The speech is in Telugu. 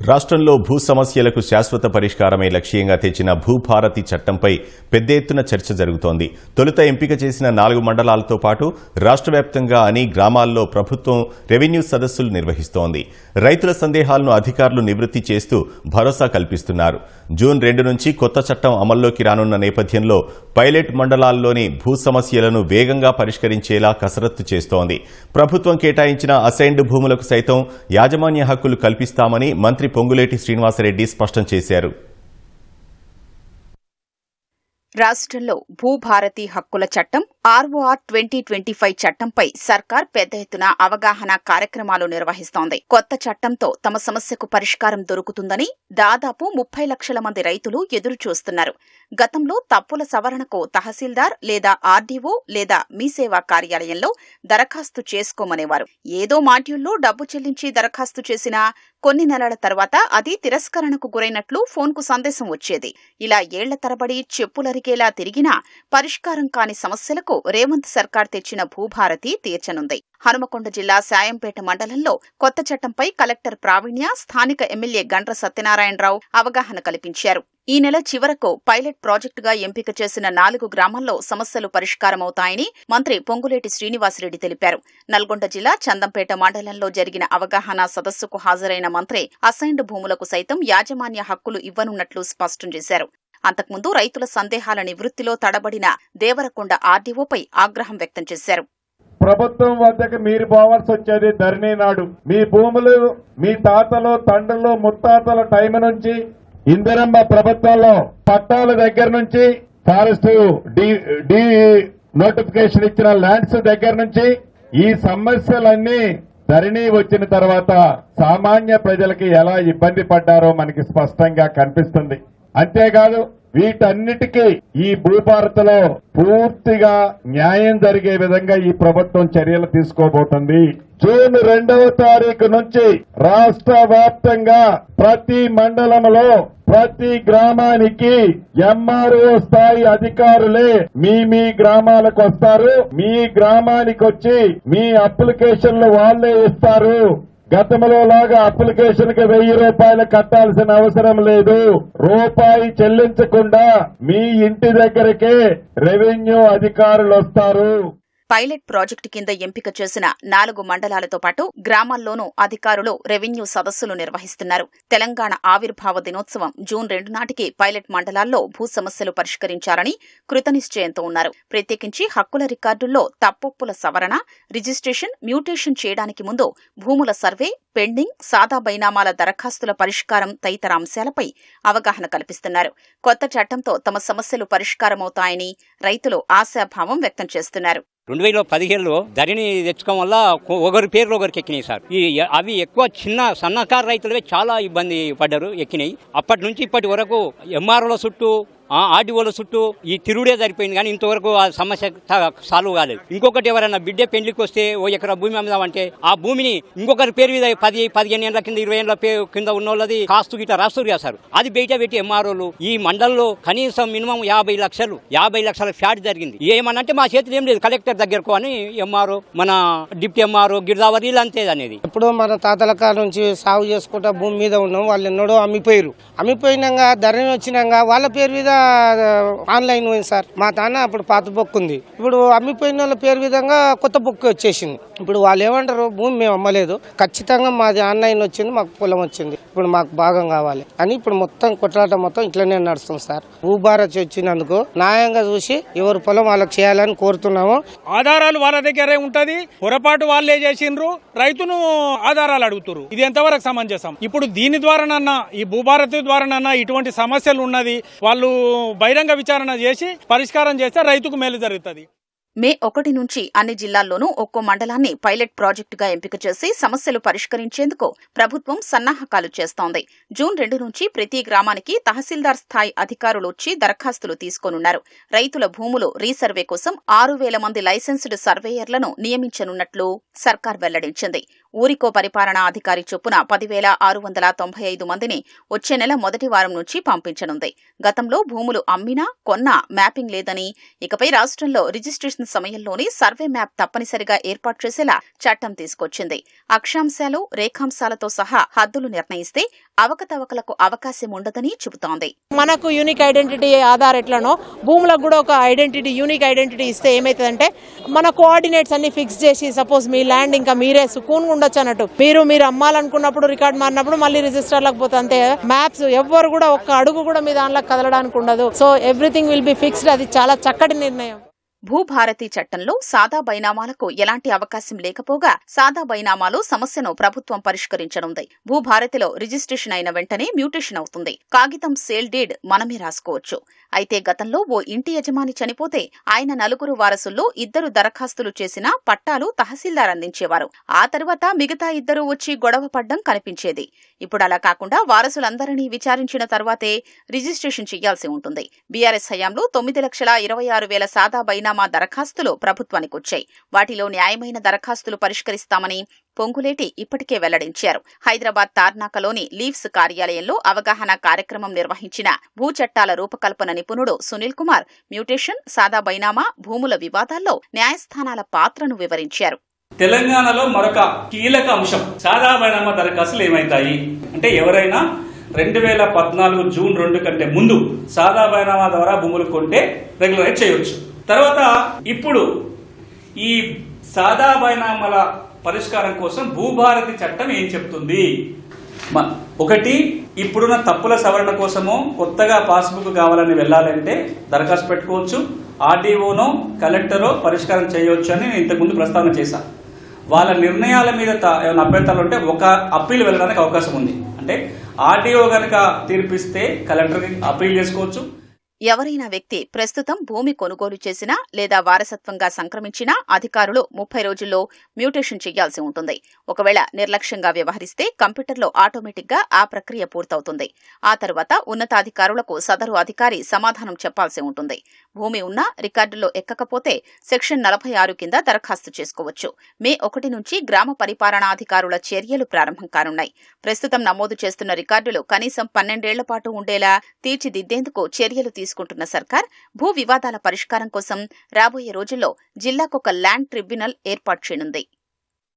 రాష్ట్రంలో భూ సమస్యలకు శాశ్వత పరిష్కారమే లక్ష్యంగా తెచ్చిన భూభారతి చట్టంపై పెద్ద ఎత్తున చర్చ జరుగుతోంది. తొలుత ఎంపిక చేసిన నాలుగు మండలాలతో పాటు రాష్ట్ర వ్యాప్తంగా అని గ్రామాల్లో ప్రభుత్వం రెవెన్యూ సదస్సులు నిర్వహిస్తోంది. రైతుల సందేహాలను అధికారులు నివృత్తి చేస్తూ భరోసా కల్పిస్తున్నారు. జూన్ రెండు నుంచి కొత్త చట్టం అమల్లోకి రానున్న నేపథ్యంలో పైలట్ మండలాల్లోని భూ సమస్యలను వేగంగా పరిష్కరించేలా కసరత్తు చేస్తోంది. ప్రభుత్వం కేటాయించిన అసైన్డ్ భూములకు సైతం యాజమాన్య హక్కులు కల్పిస్తామని మంత్రి పొంగులేటి శ్రీనివాసరెడ్డి స్పష్టం చేశారు. రాష్ట్రంలో భూభారతి హక్కుల చట్టం ఆర్ఓఆర్ ట్వంటీ ట్వంటీ ఫైవ్ చట్టంపై సర్కార్ పెద్ద ఎత్తున అవగాహన కార్యక్రమాలు నిర్వహిస్తోంది. కొత్త చట్టంతో తమ సమస్యకు పరిష్కారం దొరుకుతుందని దాదాపు ముప్పై లక్షల మంది రైతులు ఎదురు చూస్తున్నారు గతంలో తప్పుల సవరణకు తహసీల్దార్ లేదా ఆర్డీఓ లేదా మీ సేవా కార్యాలయంలో దరఖాస్తు చేసుకోమనేవారు. ఏదో మాడ్యూల్లో డబ్బు చెల్లించి దరఖాస్తు చేసినా కొన్ని నెలల తర్వాత అది తిరస్కరణకు గురైనట్లు ఫోన్కు సందేశం వచ్చేది. ఇలా ఏళ్ళ తరబడి చెప్పులరిగేలా తిరిగినా పరిష్కారం కాని సమస్యలకు రేవంత్ సర్కార్ తెచ్చిన భూభారతి తీర్చనుంది. హనుమకొండ జిల్లా సాయంపేట మండలంలో కొత్త చట్టంపై కలెక్టర్ ప్రావీణ్య స్థానిక ఎమ్మెల్యే గండ్ర సత్యనారాయణరావు అవగాహన కల్పించారు. ఈ నెల చివరకు పైలట్ ప్రాజెక్టుగా ఎంపిక చేసిన నాలుగు గ్రామాల్లో సమస్యలు పరిష్కారమవుతాయని మంత్రి పొంగులేటి శ్రీనివాసరెడ్డి తెలిపారు. నల్గొండ జిల్లా చందంపేట మండలంలో జరిగిన అవగాహన సదస్సుకు హాజరైన మంత్రి అసైన్డ్ భూములకు సైతం యాజమాన్య హక్కులు ఇవ్వనున్నట్లు స్పష్టం చేశారు. అంతకుముందు రైతుల సందేహాల నివృత్తిలో తడబడిన దేవరకొండ ఆర్డీఓపై ఆగ్రహం వ్యక్తం చేశారు. ప్రభుత్వం వద్దకు మీరు పోవాల్సి వచ్చేది ధరణి నాడు. మీ భూములు మీ తాతలు తండ్రులు ముత్తాతల టైం నుంచి ఇందిరమ్మ ప్రభుత్వంలో పట్టాల దగ్గర నుంచి ఫారెస్ట్ డి డి నోటిఫికేషన్ ఇచ్చిన ల్యాండ్స్ దగ్గర నుంచి ఈ సమస్యలన్నీ ధరణి వచ్చిన తర్వాత సామాన్య ప్రజలకి ఎలా ఇబ్బంది పడ్డారో మనకి స్పష్టంగా కనిపిస్తుంది. అంతేకాదు వీటన్నిటికీ ఈ భూభారతలో పూర్తిగా న్యాయం జరిగే విధంగా ఈ ప్రభుత్వం చర్యలు తీసుకోబోతుంది. జూన్ రెండవ తారీఖు నుంచి రాష్ట్ర వ్యాప్తంగా ప్రతి మండలంలో ప్రతి గ్రామానికి ఎంఆర్ఓ స్థాయి అధికారులే మీ మీ గ్రామాలకు వస్తారు. మీ గ్రామానికి వచ్చి మీ అప్లికేషన్లు వాళ్ళే ఇస్తారు. గతంలో లాగా అప్లికేషన్కి వెయ్యి రూపాయలు కట్టాల్సిన అవసరం లేదు. రూపాయి చెల్లించకుండా మీ ఇంటి దగ్గరకే రెవెన్యూ అధికారులు వస్తారు పైలట్ ప్రాజెక్టు కింద ఎంపిక చేసిన నాలుగు మండలాలతో పాటు గ్రామాల్లోనూ అధికారులు రెవెన్యూ సదస్సులు నిర్వహిస్తున్నారు. తెలంగాణ ఆవిర్భావ దినోత్సవం జూన్ రెండు నాటికి పైలట్ మండలాల్లో భూ సమస్యలు పరిష్కరించాలని కృతనిశ్చయంతో ఉన్నారు. ప్రత్యేకించి హక్కుల రికార్డుల్లో తప్పొప్పుల సవరణ రిజిస్ట్రేషన్ మ్యూటేషన్ చేయడానికి ముందు భూముల సర్వే పెండింగ్ సాదా బైనామాల దరఖాస్తుల పరిష్కారం తదితర అంశాలపై అవగాహన కల్పిస్తున్నారు. కొత్త చట్టంతో తమ సమస్యలు పరిష్కారమవుతాయని రైతులు ఆశాభావం వ్యక్తం చేస్తున్నారు. రెండు వేల పదిహేడులో ధరణి తెచ్చుకోవడం వల్ల ఒకరి పేర్లు ఒకరికి ఎక్కినాయి సార్. ఈ అవి ఎక్కువ చిన్న సన్నకారు రైతులే చాలా ఇబ్బంది పడ్డారు ఎక్కినాయి. అప్పటి నుంచి ఇప్పటి వరకు ఎంఆర్ఓల చుట్టూ ఆర్డీఓల చుట్టూ ఈ తిరుగుడే సరిపోయింది కానీ ఇంతవరకు ఆ సమస్య సాల్వ్ కాలేదు. ఇంకొకటి ఎవరైనా బిడ్డ పెళ్ళికి వస్తే ఓ ఎకరా భూమి అమ్ముదామంటే ఆ భూమిని ఇంకొకరి పేరు మీద పది పదిహేను ఏళ్ళ కింద ఇరవై ఏళ్ళ పేరు కింద ఉన్న వాళ్ళది కాస్తు గిట్ట రాస్తారు చేస్తారు అది బయట పెట్టి ఎంఆర్ఓలు ఈ మండలంలో కనీసం మినిమం యాభై లక్షలు యాభై లక్షల ఫ్యాట్ జరిగింది. ఏమనంటే మా చేతిలో ఏం లేదు కలెక్టర్ దగ్గరకు అని ఎంఆర్ఓ మన డిప్యూటీ ఎంఆర్ఓ గిరిదావరి అంతే అనేది. ఇప్పుడు మన తాతల కాలం నుంచి సాగు చేసుకుంటా భూమి మీద ఉన్నాం వాళ్ళు ఎన్నడో అమ్మిపోయారు అమ్మిపోయినాక ధరని వచ్చినాక వాళ్ళ పేరు మీద ఆన్లైన్ పోయింది సార్. మా తాన అప్పుడు పాత బొక్కు ఉంది. ఇప్పుడు అమ్మిపోయిన వాళ్ళ పేరు విధంగా కొత్త బొక్కు వచ్చేసింది. ఇప్పుడు వాళ్ళు ఏమంటారు? భూమి మేము అమ్మలేదు. ఖచ్చితంగా మాది ఆన్లైన్ వచ్చింది మాకు పొలం వచ్చింది. ఇప్పుడు మాకు భాగం కావాలి అని ఇప్పుడు మొత్తం కొట్లాట మొత్తం ఇట్లనే నడుస్తుంది సార్. భూభారత్ వచ్చినందుకు న్యాయంగా చూసి ఎవరి పొలం వాళ్ళకి చేయాలని కోరుతున్నాము. ఆధారాలు వాళ్ళ దగ్గరే ఉంటది. పొరపాటు వాళ్ళే చేసిండ్రు. రైతును ఆధారాలు అడుగుతారు ఇది ఎంతవరకు సమంజసం? ఇప్పుడు దీని ద్వారానన్నా ఈ భూభారతి ద్వారానన్నా ఇటువంటి సమస్యలు ఉన్నది వాళ్ళు బహిరంగ విచారణ చేసి పరిష్కారం చేస్తే రైతుకు మేలు జరుగుతుంది. మే ఒకటి నుంచి అన్ని జిల్లాల్లోనూ ఒక్కో మండలాన్ని పైలట్ ప్రాజెక్టుగా ఎంపిక చేసి సమస్యలు పరిష్కరించేందుకు ప్రభుత్వం సన్నాహకాలు చేస్తోంది. జూన్ రెండు నుంచి ప్రతి గ్రామానికి తహసీల్దార్ స్థాయి అధికారులు వచ్చి దరఖాస్తులు తీసుకోనున్నారు. రైతుల భూములు రీసర్వే కోసం ఆరు వేల మంది లైసెన్స్డ్ సర్వేయర్లను నియమించనున్నట్లు సర్కార్ వెల్లడించింది. ఊరికో పరిపాలనా అధికారి చొప్పున పదివేల ఆరు వందల తొంభై ఐదు మందిని వచ్చే నెల మొదటి వారం నుంచి పంపించనుంది. గతంలో భూములు అమ్మినా కొన్నా మ్యాపింగ్ లేదని ఇకపై రాష్ట్రంలో రిజిస్ట్రేషన్ సమయంలోనే సర్వే మ్యాప్ తప్పనిసరిగా ఏర్పాటు చేసేలా చట్టం తీసుకొచ్చింది. అక్షాంశాలు రేఖాంశాలతో సహా హద్దులు నిర్ణయిస్తే అవకతవకలకు అవకాశం ఉండదని చెబుతోంది. మనకు యూనిక్ ఐడెంటిటీ ఆధార్ ఎట్లనో భూములకు కూడా ఒక ఐడెంటిటీ యూనిక్ ఐడెంటిటీ ఇస్తే ఏమైతుందంటే మన కోఆర్డినేట్స్ అన్ని ఫిక్స్ చేసి సపోజ్ మీ ల్యాండ్ ఇంకా మీరే సుకూన్ ఉండొచ్చు అన్నట్టు. మీరు మీరు అమ్మాలనుకున్నప్పుడు రికార్డ్ మారినప్పుడు మళ్ళీ రిజిస్టర్లకు పోతే అంతే మ్యాప్స్ ఎవ్వరు కూడా ఒక్క అడుగు కూడా మీ దాంట్లో కదలడానికి ఉండదు. So everything will be fixed. అది చాలా చక్కటి నిర్ణయం. భూభారతి చట్టంలో సాదా బైనామాలకు ఎలాంటి అవకాశం లేకపోగా సాదా బైనామాలో సమస్యను ప్రభుత్వం పరిష్కరించనుంది. భూభారతిలో రిజిస్ట్రేషన్ అయిన వెంటనే మ్యూటేషన్ అవుతుంది. కాగితం సేల్ డీడ్ మనమే రాసుకోవచ్చు. అయితే గతంలో ఓ ఇంటి యజమాని చనిపోతే ఆయన నలుగురు వారసుల్లో ఇద్దరు దరఖాస్తులు చేసినా పట్టాలు తహసీల్దార్ అందించేవారు. ఆ తర్వాత మిగతా ఇద్దరు వచ్చి గొడవ పడ్డం కనిపించేది. ఇప్పుడు అలా కాకుండా వారసులందరినీ విచారించిన తర్వాతే రిజిస్ట్రేషన్ చేయాల్సి ఉంటుంది. బీఆర్ఎస్ హయాంలో తొమ్మిది లక్షల ఇరవై ఆరు వేల సాదా బైనామా దరఖాస్తులు ప్రభుత్వానికి వచ్చాయి వాటిలో న్యాయమైన దరఖాస్తులు పరిష్కరిస్తామని పొంగులేటి ఇప్పటికే వెల్లడించారు. హైదరాబాద్ తార్నాకలోని లీవ్స్ కార్యాలయంలో అవగాహన కార్యక్రమం నిర్వహించిన భూ చట్టాల రూపకల్పన నిపుణుడు సునీల్ కుమార్ మ్యూటేషన్ సాదా బైనామా భూముల వివాదాల్లో న్యాయస్థానాల పాత్రను వివరించారు. తెలంగాణలో మరొక కీలక అంశం సాదా బైనామా దరఖాస్తులు ఏమైతాయి అంటే ఎవరైనా రెండు వేల పద్నాలుగు జూన్ రెండు కంటే ముందు సాదా బైనామా ద్వారా భూములు కొంటే రెగ్యులరైజ్ చేయొచ్చు. తర్వాత ఇప్పుడు ఈ సాదా బైనామాల పరిష్కారం కోసం భూభారతి చట్టం ఏం చెప్తుంది? మ- ఒకటి ఇప్పుడున్న తప్పుల సవరణ కోసము కొత్తగా పాస్బుక్ కావాలని వెళ్ళాలంటే దరఖాస్తు పెట్టుకోవచ్చు. ఆర్డీఓనో కలెక్టరో పరిష్కారం చేయవచ్చు అని నేను ఇంతకుముందు ప్రస్తావన చేశాను వాళ్ళ నిర్ణయాల మీద ఏమైనా అభ్యంతరాలు ఉంటే ఒక అప్పీల్ వెళ్ళడానికి అవకాశం ఉంది. అంటే ఆర్డీఓ కనుక తీర్పిస్తే కలెక్టర్కి అప్పీల్ చేసుకోవచ్చు. ఎవరైనా వ్యక్తి ప్రస్తుతం భూమి కొనుగోలు చేసినా లేదా వారసత్వంగా సంక్రమించినా అధికారులు ముప్పై రోజుల్లో మ్యూటేషన్ చేయాల్సి ఉంటుంది. ఒకవేళ నిర్లక్ష్యంగా వ్యవహరిస్తే కంప్యూటర్లో ఆటోమేటిక్గా ఆ ప్రక్రియ పూర్తవుతుంది. ఆ తర్వాత ఉన్నతాధికారులకు సదరు అధికారి సమాధానం చెప్పాల్సి ఉంటుంది. భూమి ఉన్నా రికార్డుల్లో ఎక్కకపోతే సెక్షన్ నలభై ఆరు కింద దరఖాస్తు చేసుకోవచ్చు. మే ఒకటి నుంచి గ్రామ పరిపాలనాధికారుల చర్యలు ప్రారంభం కానున్నాయి. ప్రస్తుతం నమోదు చేస్తున్న రికార్డులు కనీసం పన్నెండేళ్ళ పాటు ఉండేలా తీర్చిదిద్దేందుకు చర్యలు తీసుకుంటున్న సర్కార్ భూ వివాదాల పరిష్కారం కోసం రాబోయే రోజుల్లో జిల్లాకొక ల్యాండ్ ట్రిబ్యునల్ ఏర్పాటు చేయనుంది.